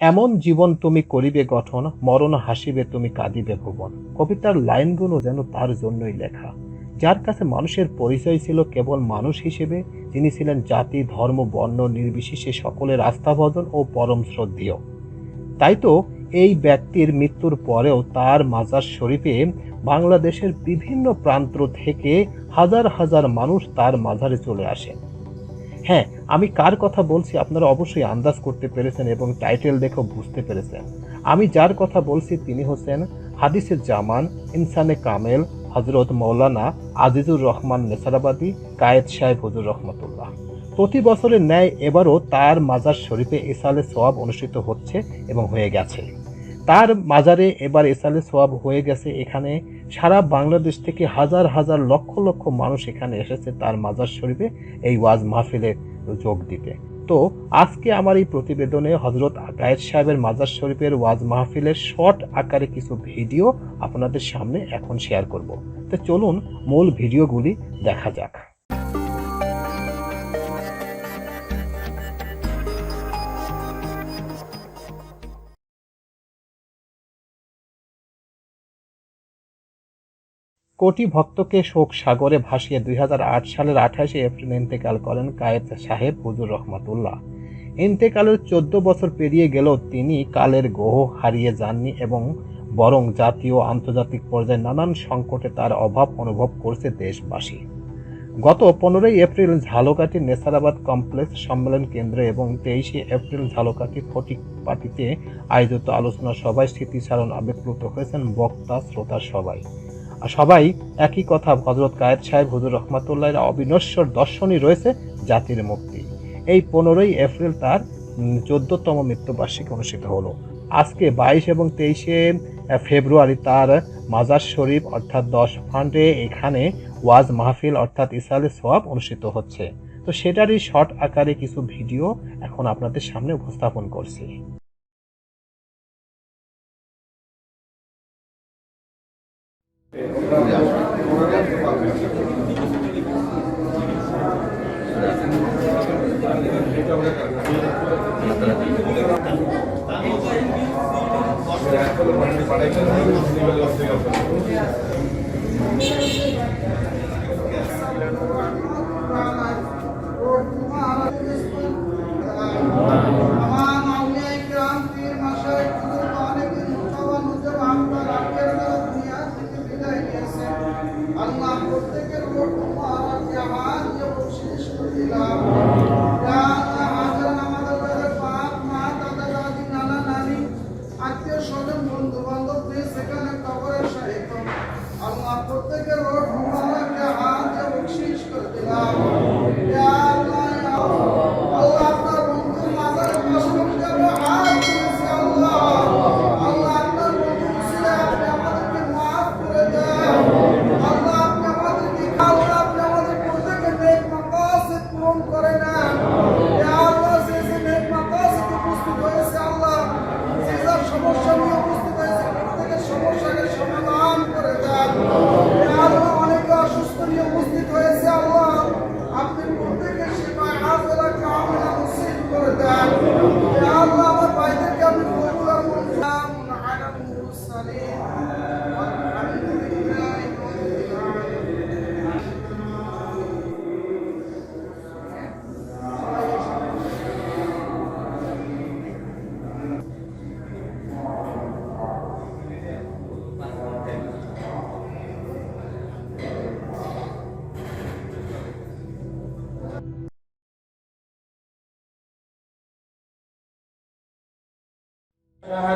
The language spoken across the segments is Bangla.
এমন জীবন তুমি করিবে গঠন, মরণ হাসিবে তুমি কাঁদিবে ভুবন। কবিতার লাইনগুলো যেন তার জন্যই লেখা। যার কাছে মানুষের পরিচয় ছিল কেবল মানুষ হিসেবে, যিনি ছিলেন জাতি, ধর্ম, বর্ণ, নির্বিশেষে সকলের আস্থাভজন ও পরম শ্রদ্ধেয়। তাই তো এই ব্যক্তির মৃত্যুর পরেও তার মাজার শরীফে বাংলাদেশের বিভিন্ন প্রান্ত থেকে হাজার হাজার মানুষ তার মাজারে চলে আসেন। হ্যাঁ আমি কার কথা বলছি আপনারা অবশ্যই আন্দাজ করতে পেরেছেন এবং টাইটেল দেখেও বুঝতে পেরেছেন। আমি যার কথা বলছি তিনি হচ্ছেন হাদিসের জামান, ইনসানে কামেল হজরত মৌলানা আজিজুর রহমান নেসারাবাদী, কায়েদ সাহেব হুজুর রহমতুল্লাহ। প্রতি বছরের ন্যায় এবারও তার মাজার শরীফে ইসালে সোয়াব অনুষ্ঠিত হচ্ছে এবং হয়ে গেছে। তার মাজারে এবার ইসালে সোয়াব হয়ে গেছে। এখানে সারা বাংলাদেশ থেকে হাজার হাজার লক্ষ লক্ষ মানুষ এখানে এসেছে তার মাজার শরীফে এই ওয়াজ মাহফিলে যোগ দিতে। তো আজকে আমার এই প্রতিবেদনে হজরত গায়েদ সাহেবের মাজার শরীফের ওয়াজ মাহফিলের শর্ট আকারে কিছু ভিডিও আপনাদের সামনে এখন শেয়ার করব। তো চলুন মূল ভিডিওগুলি দেখা যাক। কোটি ভক্তকে শোক সাগরে ভাসিয়ে দুই হাজার আট সালের আঠাশে এপ্রিল ইন্তেকাল করেন কায়েদ সাহেব হুজুর রহমাতুল্লাহ। ইন্তেকালের চোদ্দ বছর পেরিয়ে গেলেও তিনি কালের গ্রহ হারিয়ে যাননি এবং বরং জাতীয় আন্তর্জাতিক পর্যায়ে নানান সংকটে তার অভাব অনুভব করছে দেশবাসী। গত পনেরোই এপ্রিল ঝালকাঠি নেসারাবাদ কমপ্লেক্স সম্মেলন কেন্দ্রে এবং তেইশে এপ্রিল ঝালকাঠি ফটিক পার্টিতে আয়োজিত আলোচনা সভায় স্মৃতিচারণ আবেগপ্লুত হয়েছেন বক্তা, শ্রোতা সবাই। আর সবাই একই কথা হজরত কায়েদ সাহেব, হুজুর রহমাতুল্লাহ অবিনশ্বর দর্শনই রয়েছে জাতির মুক্তি। এই পনেরোই এপ্রিল তার চোদ্দতম মৃত্যুবার্ষিকী অনুষ্ঠিত হলো। আজকে বাইশ এবং তেইশে ফেব্রুয়ারি তার মাজার শরীফ অর্থাৎ দশ ফান্ডে এখানে ওয়াজ মাহফিল অর্থাৎ ইসালে সোয়াব অনুষ্ঠিত হচ্ছে। তো সেটারই শর্ট আকারে কিছু ভিডিও এখন আপনাদের সামনে উপস্থাপন করছি। আমার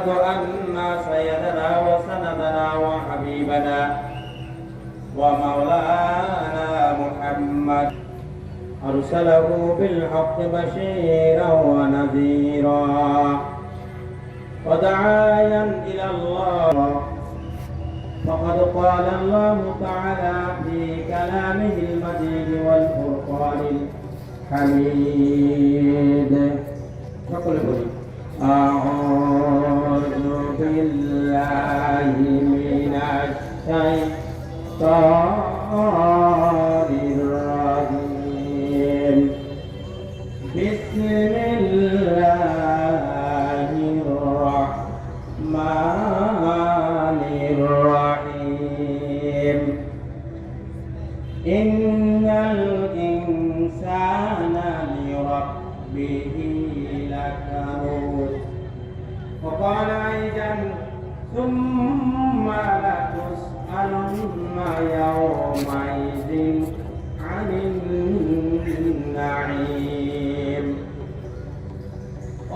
أشهد أن سيدنا وسندنا وحبيبنا ومولانا محمد أرسله بالحق بشيرا ونذيرا ودعايا إلى الله. فقد قال الله تعالى في كلامه المجيد والفرقان الحميد. نقول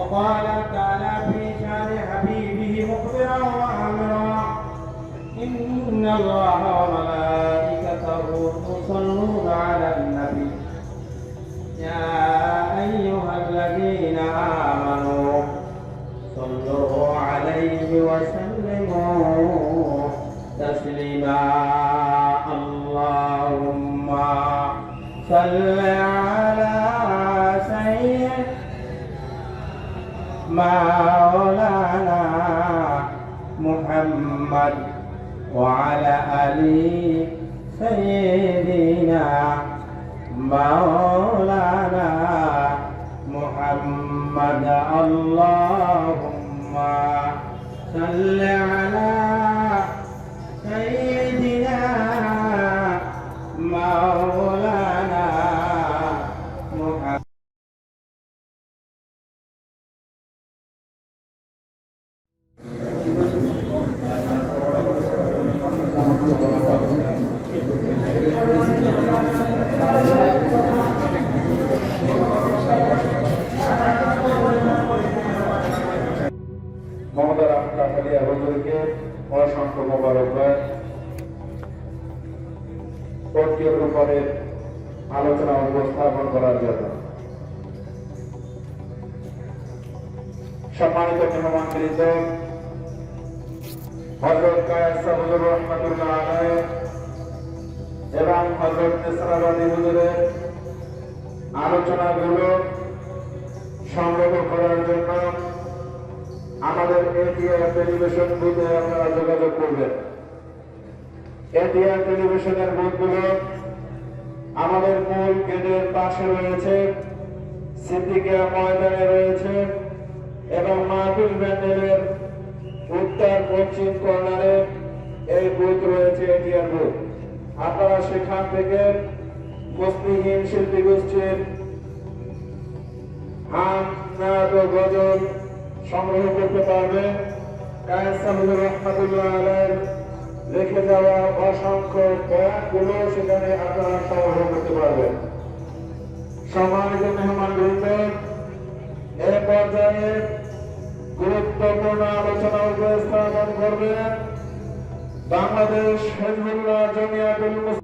وقال تعالى في شان حبيبه مخبرا وأمرا إن الله وملائكته يصلون على النبي. يا أيها الذين آمنوا صلوا عليه وسلموا تسليما. اللهم صل على مولانا محمد وعلى آل سيدنا مولانا محمد. اللهم صل على سيدنا সম্মানিত রহমাতুল্লাহ এবং আলোচনাগুলো সংগ্রহ করার জন্য আমাদের এটিআর টেলিভিশন বুথে আপনারা যোগাযোগ করবেন। এটিআর টেলিভিশনের বুথগুলো আমাদের মূল গেটের পাশে রয়েছে, সিদ্দিকিয়া ময়দানে রয়েছে। এবং মাহফিল ব্যান্ডেলের উত্তর পশ্চিম কর্নারে এই বুথ রয়েছে এটিআর বুথ। আপনারা সেখান থেকে মুসলিহীন শিল্পী গোষ্ঠীর হাম নাট ও গজল সংগ্রহ করতে কায়সামুদুর রহমাতুল্লাহ আলাইয়ের লিখে যাওয়া অসংখ্য বয়ানগুলো সেখানে আপনারা সংগ্রহ করতে পারবেন। সম্মানিত মেহমান বৃন্দ এ পর্যায়ে গুরুত্বপূর্ণ আলোচনা উপস্থাপন করবেন বাংলাদেশ হেজবুল্লাহ জমিয়াতুল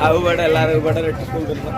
அவுபாட எல்லாரும் பாட ரெட்டு போகுதுன்னா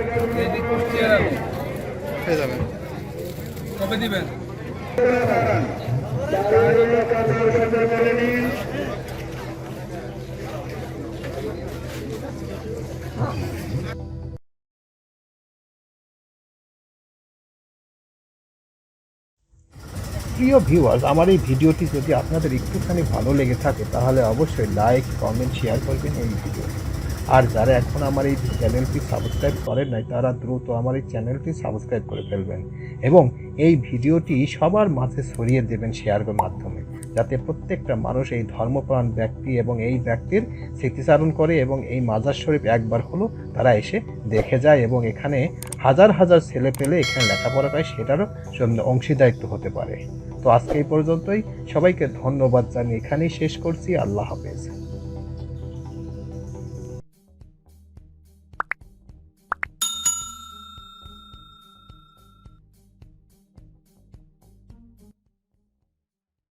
কবে দিবেন? প্রিয় ভিউয়ার্স আমার এই ভিডিওটি যদি আপনাদের একটুখানি ভালো লেগে থাকে, তাহলে অবশ্যই লাইক কমেন্ট শেয়ার করবেন এই ভিডিও আর যারা এখন আমার এই চ্যানেলটি সাবস্ক্রাইব করেন নাই, তারা দ্রুত আমার এই চ্যানেলটি সাবস্ক্রাইব করে ফেলবেন এবং এই ভিডিওটি সবার মাঝে ছড়িয়ে দেবেন শেয়ারের মাধ্যমে, যাতে প্রত্যেকটা মানুষ এই ধর্মপ্রাণ ব্যক্তি এবং এই ব্যক্তির স্মৃতিচারণ করে এবং এই মাজার শরীফ একবার হলো তারা এসে দেখে যায় এবং এখানে হাজার হাজার ছেলে পেলে এখানে লেখাপড়া করে সেটারও অংশীদারিত্ব হতে পারে। তো আজকে এই পর্যন্তই। সবাইকে ধন্যবাদ জানিয়ে এখানেই শেষ করছি। আল্লাহ হাফেজ।